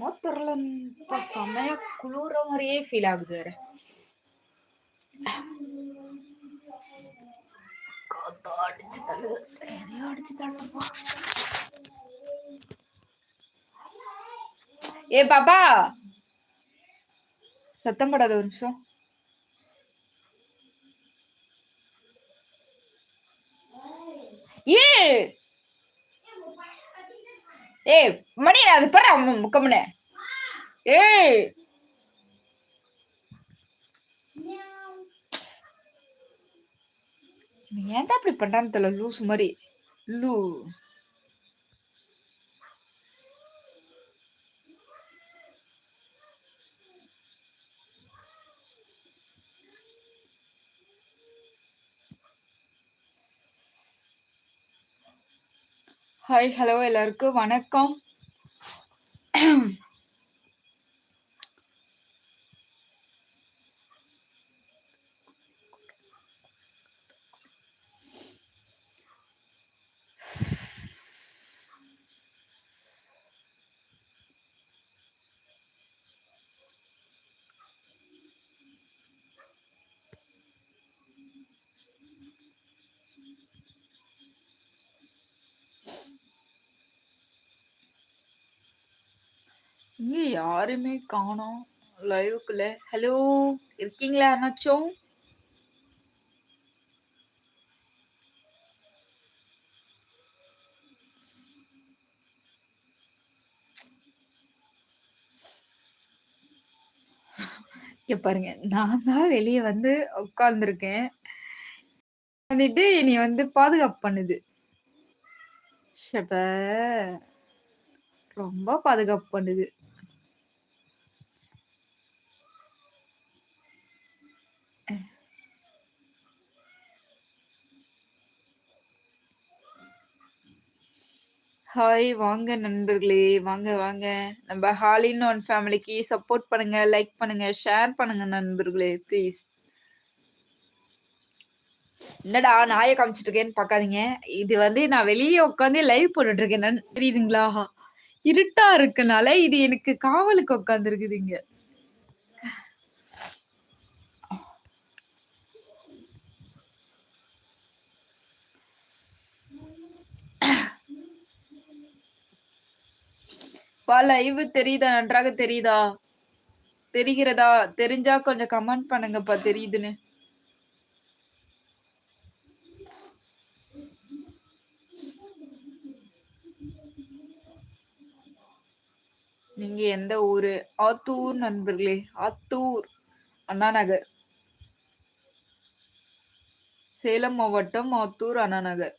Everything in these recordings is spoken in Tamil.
என்னமோ தெரில செம்மையா குளிர மாதிரியே ஃபீல் ஆகுது வேற. அடிச்சு தள்ளுது. எதையோ அடிச்சு தள்ளுப்பா ஏ பாப்பா. சத்தம் படாத ஒரு நிமிஷம். ஏ ஏய் மணி அது பாரு அவன் முக்கம்னு ஏய். ஏன்டா அப்படி பண்றான்னு தெரியல லூஸ் மாதிரி. லூ. ஹாய் ஹலோ எல்லாருக்கும் வணக்கம். இங்க யாருமே காணோம். லைவுக்குள்ள ஹலோ இருக்கீங்களா யாருனாச்சும் இங்க பாருங்க நான் தான் வெளியே வந்து உட்கார்ந்துருக்கேன். வந்துட்டு நீ வந்து பாதுகாப்பு பண்ணுது. ரொம்ப பாதுகாப்பு பண்ணுது. ஹாய் வாங்க நண்பர்களே. வாங்க வாங்க. நம்ம ஹாலின் ஒன் ஃபேமிலிக்கு சப்போர்ட் பண்ணுங்க லைக் பண்ணுங்க ஷேர் பண்ணுங்க நண்பர்களே ப்ளீஸ். என்னடா நாயை காமிச்சிட்டு இருக்கேன்னு பார்க்காதீங்க. இது வந்து நான் வெளியே உட்காந்து லைவ் போட்டுட்டு இருக்கேன் தெரியுதுங்களா? இருட்டா இருக்கனால இது எனக்கு காவலுக்கு உட்காந்துருக்குதுங்க இருக்குதுங்க லைவ் தெரியுதா? நன்றாக தெரியுதா? தெரிகிறதா? தெரிஞ்சா கொஞ்சம் கமெண்ட் பண்ணுங்கப்பா தெரியுதுன்னு. நீங்க எந்த ஊரு? ஆத்தூர் நண்பர்களே ஆத்தூர் அண்ணா நகர் சேலம் மாவட்டம் ஆத்தூர் அண்ணா நகர்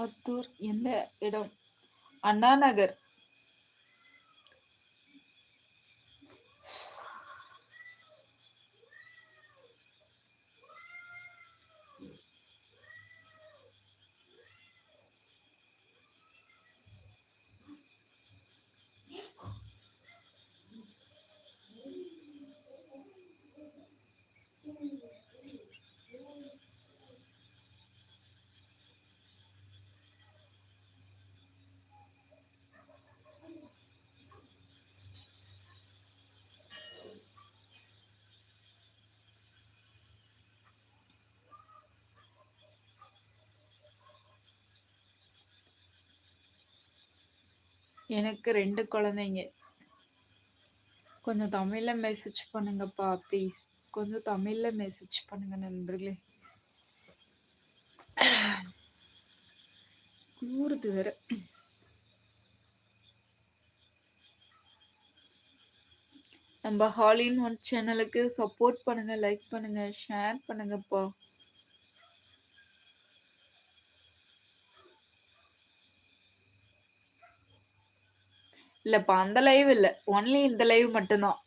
ஆத்தூர் எந்த இடம். அண்ணா நகர் எனக்கு ரெண்டு குழந்தைங்க கொஞ்சம் தமிழில் மெசேஜ் பண்ணுங்கப்பா ப்ளீஸ் கொஞ்சம் தமிழில் மெசேஜ் பண்ணுங்க நண்பர்களே குளிருது வேற. நம்ம ஹாலின் ஒன் சேனலுக்கு சப்போர்ட் பண்ணுங்க, லைக் பண்ணுங்க, ஷேர் பண்ணுங்கப்பா. இல்லப்பா அந்த லைவ் இல்ல. ஒன்லி இந்த லைவ் மட்டும் தான்.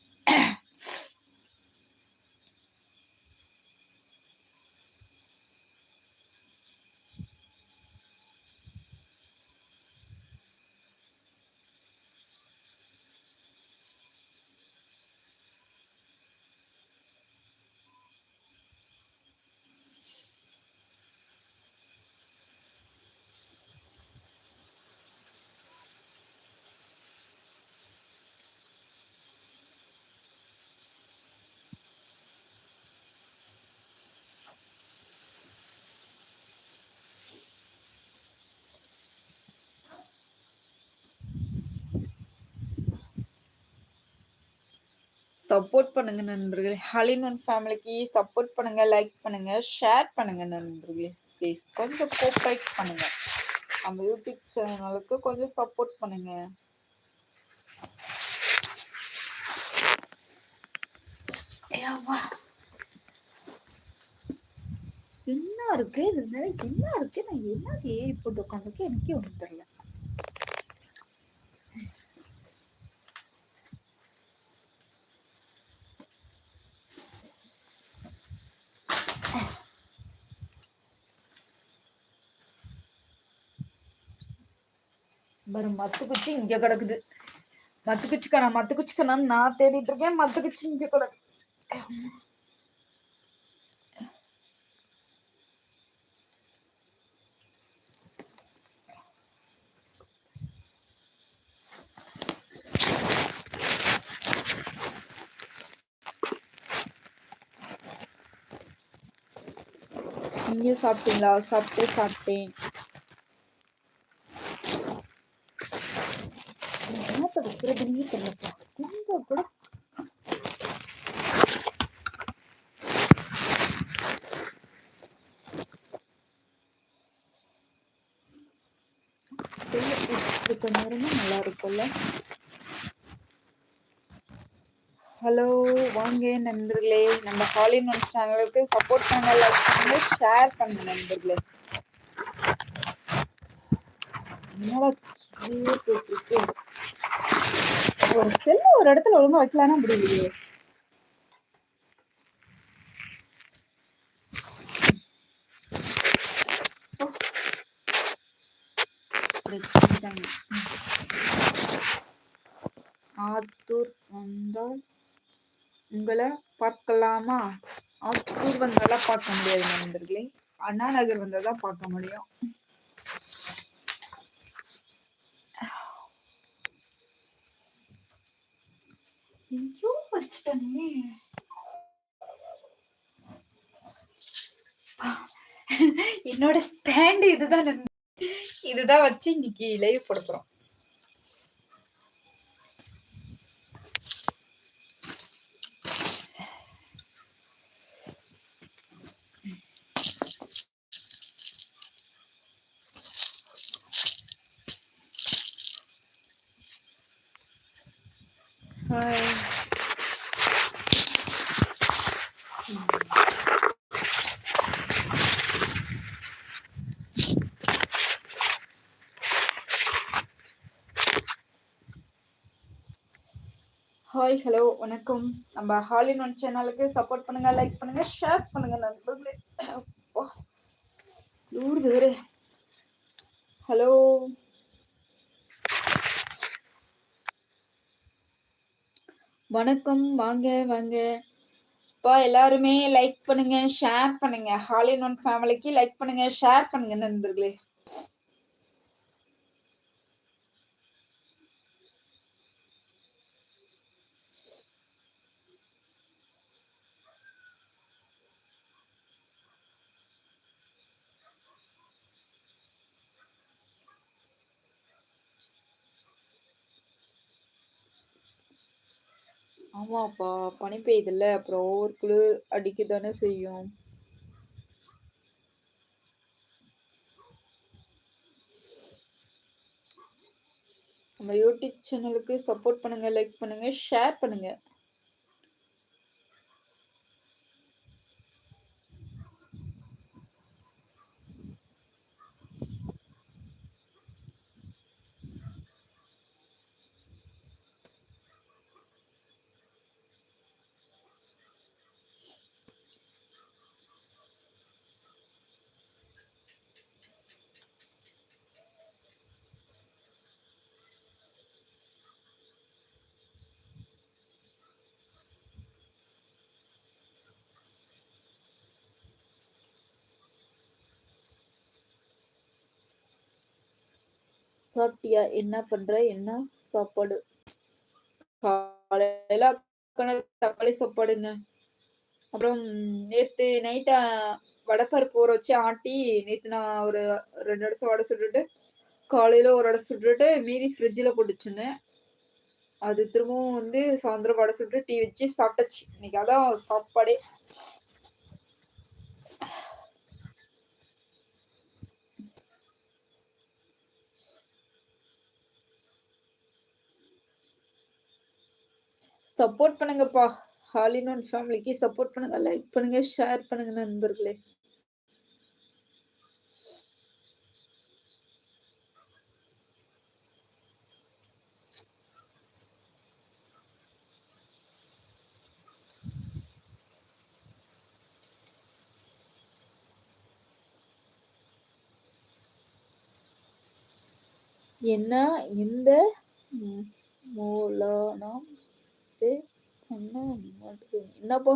சப்போர்ட் பண்ணுங்க நண்பர்களே. ஹலின் ஒன் ஃபேமிலிக்கு சப்போர்ட் பண்ணுங்க, லைக் பண்ணுங்க, ஷேர் பண்ணுங்க நண்பர்களே. ப்ளீஸ் கொஞ்சம் கோஆப்பரேட் பண்ணுங்க. நம்ம யூடியூப் சேனலுக்கு கொஞ்சம் சப்போர்ட் பண்ணுங்க. என்ன இருக்கு? இது என்ன இருக்கு? நான் என்ன ஏறி போட்டு உட்காந்துருக்கேன் எனக்கே ஒண்ணும் தெரியல. பாரு மத்து குச்சி இங்க கிடக்குது. மத்து குச்சிக்கான மத்து குச்சிக்கானு நான் தேடிட்டு இருக்கேன். மத்து குச்சி இங்க கிடக்கு. நீங்க சாப்பிட்டீங்களா? சாப்பிட்டேன், சாப்பிட்டேன். வைக்கிறதுன்னே தெரியலப்பா. கொஞ்சம் கூட நல்லா இருக்கும்ல. ஹலோ வாங்க நண்பர்களே. நம்ம ஹாலின் ஒன் சேனலுக்கு சப்போர்ட் பண்ணுங்க, லைக் பண்ணுங்க, ஷேர் பண்ணுங்க நண்பர்களே. என்னடா கீழே ஒரு செல்ல ஒரு இடத்துல ஒழுங்கா வைக்கலாம்னா முடியலையே. ஆத்தூர் வந்தால் உங்களை பார்க்கலாமா? ஆத்தூர் வந்தாலாம் பார்க்க முடியாது நண்பர்களே. அண்ணா நகர் வந்தால் தான் பார்க்க முடியும். ஐயோ வச்சுட்டனே. என்னோட ஸ்டாண்ட் இதுதான் இதுதான் வச்சு இன்னைக்கு லைவ் போட போறோம். ஹாய், ஹலோ, வணக்கம். நம்ம ஹால் இன் ஒன் சேனலுக்கு சப்போர்ட் பண்ணுங்க, லைக் பண்ணுங்க, ஷேர் பண்ணுங்க நண்பர்களே. அப்பா! ஊறுது ஹலோ. வணக்கம். வாங்க, வாங்க. அப்பா எல்லாருமே லைக் பண்ணுங்க, ஷேர் பண்ணுங்க. ஹாலின் ஒன் ஃபேமிலிக்கு லைக் பண்ணுங்க, ஷேர் பண்ணுங்க நண்பர்களே. ஆமாப்பா பனி பெய்யுதுல்ல அப்புறம் ஒவ்வொரு குளிர் அடிக்க தானே செய்யும். நம்ம யூடியூப் சேனலுக்கு சப்போர்ட் பண்ணுங்க லைக் பண்ணுங்க ஷேர் பண்ணுங்க. சாப்பிட்டியா? என்ன பண்ற? என்ன சாப்பாடு? காலையில தக்காளி சாப்பாடுங்க அப்புறம் நேத்து நைட்டா வடப்பருப்பு ஊற வச்சு ஆட்டி நேத்து நான் ஒரு ரெண்டு அடை வடை சுட்டுட்டு காலையில ஒரு அடை சுட்டுட்டு மீதி ஃப்ரிட்ஜில் போட்டுச்சுருந்தேன் அது திரும்பவும் வந்து சாயந்தரம் வடை சுட்டு டீ வச்சு சாப்பிட்டாச்சு. இன்னைக்கு அதான் சாப்பாடே சப்போர்ட் பண்ணுங்கப்பா. ஹாலின் ஒன் ஃபேமிலிக்கு சப்போர்ட் பண்ணுங்க. லைக் பண்ணுங்க. ஷேர் பண்ணுங்க நண்பர்களே. என்ன? இந்த மூலனம் Napa?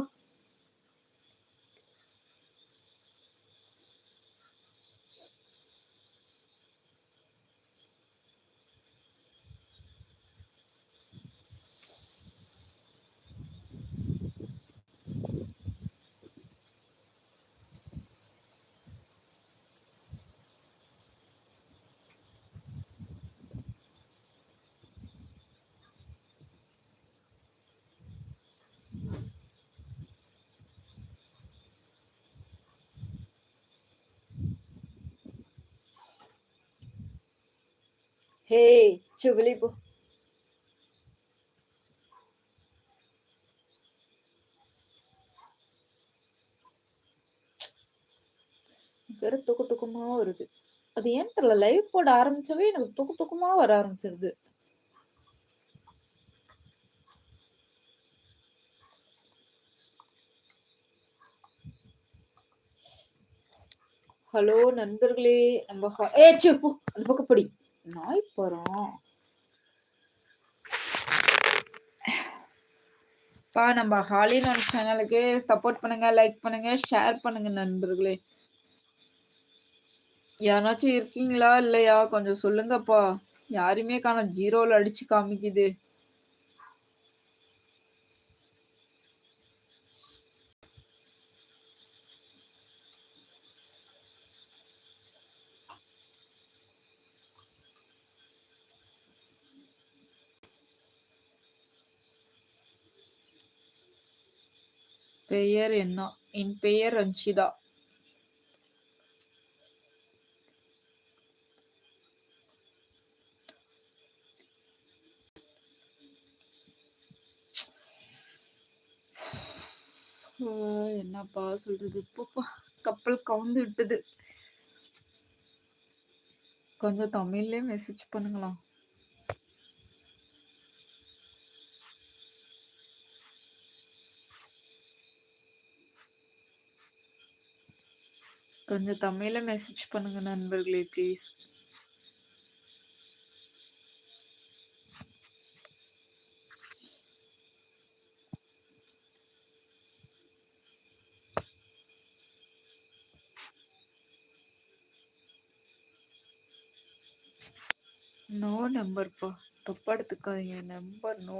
Hey, என்னப்பா ஹே வேற தூக்கு தூக்கமா வருது. அது ஏன் தெரியல லைவ் போட ஆரம்பிச்சவே எனக்கு தூக்கு தூக்கமா வர ஆரம்பிச்சிருது. ஹலோ நண்பர்களே நம்ம ஏ போ அந்த பக்கம் படி. நாய் போகிறோம் பா நம்ம ஹாலின் ஒன் சேனலுக்கு சப்போர்ட் பண்ணுங்க லைக் பண்ணுங்க ஷேர் பண்ணுங்க நண்பர்களே. யாராச்சும் இருக்கீங்களா இல்லையா? கொஞ்சம் சொல்லுங்கப்பா. யாருமே காண ஜீரோவில் அடிச்சு காமிக்குது. பெயர் என்ன? என் பெயர் ரஞ்சிதா. என்னப்பா சொல்றது? கப்பல் கவுந்து விட்டது. கொஞ்சம் தமிழ்லயே மெசேஜ் பண்ணுங்களா கொஞ்சம் தமிழில் மெசேஜ் பண்ணுங்க நண்பர்களே ப்ளீஸ் நோ நம்பர்ப்பா தப்பா எடுத்துக்காதீங்க. Number no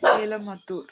Sela Matur.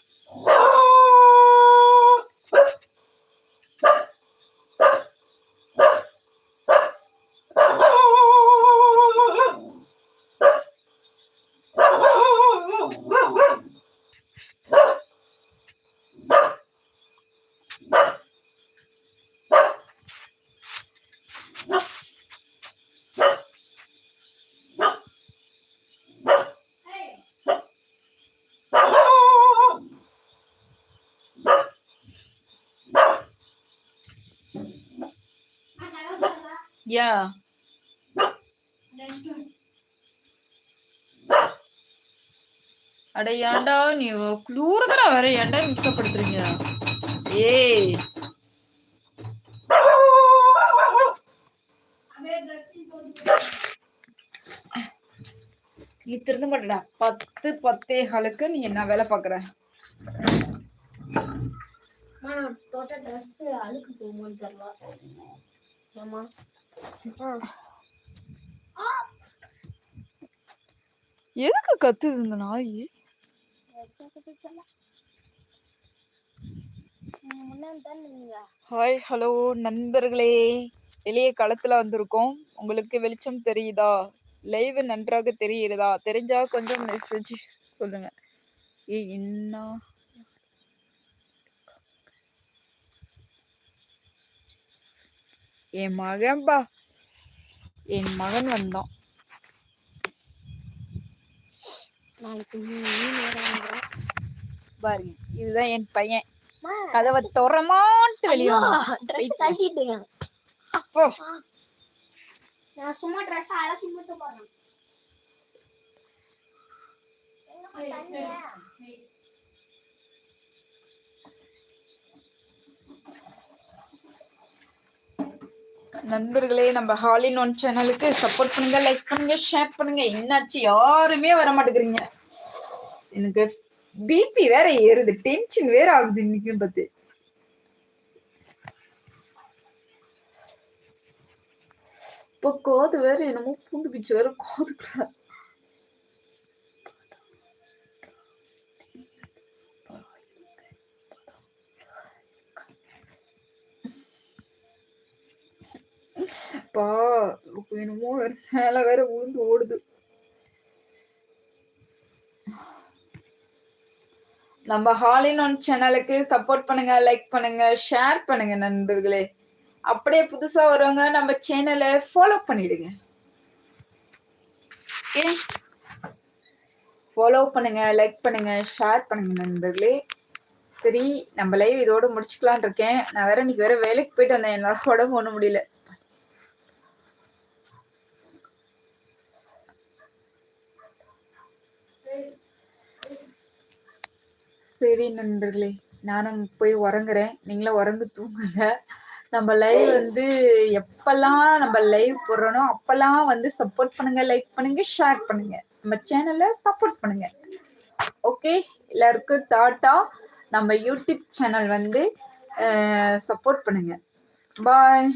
யா அட ஏன்டா நீ குளூரதா வேற? ஏன்டா மிக்சப்படுத்துறீங்க ஏய். நீ திருந்த மாட்டடா. பத்து பத்தே காலுக்கு நீ என்ன வேலை பாக்குற? போட்ட ட்ரெஸ் அழுக்கு போகும்போது தரலாம் ஆமா எதுக்கு கத்துது இந்த நாய்? ஹாய் ஹலோ நண்பர்களே. வெளியே களத்துல வந்திருக்கோம். உங்களுக்கு வெளிச்சம் தெரியுதா? லைவ் நன்றாக தெரிகிறதா? தெரிஞ்சா கொஞ்சம் மெசேஜ் சொல்லுங்க. ஏய் என்ன? என் மகன்பா என் மகன் வந்தான். பாருங்க இதுதான் என் பையன். கதவை துறமாட்டு வெளியே. நான் சும்மா ட்ரெஸ் அலசி மட்டும் போறேன். நண்பர்களே நம்ம ஹாலின் ஒன் சேனலுக்கு சப்போர்ட் பண்ணுங்க லைக் பண்ணுங்க ஷேர் பண்ணுங்க. என்னாச்சு? யாருமே வர மாட்டேங்கிறீங்க. எனக்கு பிபி வேற ஏறுது. டென்ஷன் வேற ஆகுது இன்னைக்கு பத்தி இப்போ கோது வேற என்னமோ பூண்டு பிச்சு வேற காதுக்குள்ள. அப்பா என்னமோ வேற சேலை வேற உளுந்து ஓடுது. நம்ம ஹாலின் ஒன் சேனலுக்கு சப்போர்ட் பண்ணுங்க லைக் பண்ணுங்க ஷேர் பண்ணுங்க நண்பர்களே. அப்படியே புதுசா வரவங்க நம்ம சேனலை ஃபாலோ பண்ணிடுங்க. ஃபாலோ பண்ணுங்க லைக் பண்ணுங்க ஷேர் பண்ணுங்க நண்பர்களே. சரி நம்ம லைவ் இதோட முடிச்சுக்கலான் இருக்கேன். நான் வேற இன்னைக்கு வேற வேலைக்கு போயிட்டு வந்தேன். என்னால் உடம்பு ஒன்றும் முடியல. சரி நண்பர்களே நானும் போய் உறங்குறேன். நீங்களும் உறங்கு தூங்குங்க. நம்ம லைவ் வந்து எப்பெல்லாம் நம்ம லைவ் போடுறோனோ அப்பெல்லாம் வந்து சப்போர்ட் பண்ணுங்க லைக் பண்ணுங்க ஷேர் பண்ணுங்க. நம்ம சேனலை சப்போர்ட் பண்ணுங்க. ஓகே எல்லாருக்கும் டாட்டா நம்ம யூடியூப் சேனல் வந்து சப்போர்ட் பண்ணுங்க. பாய்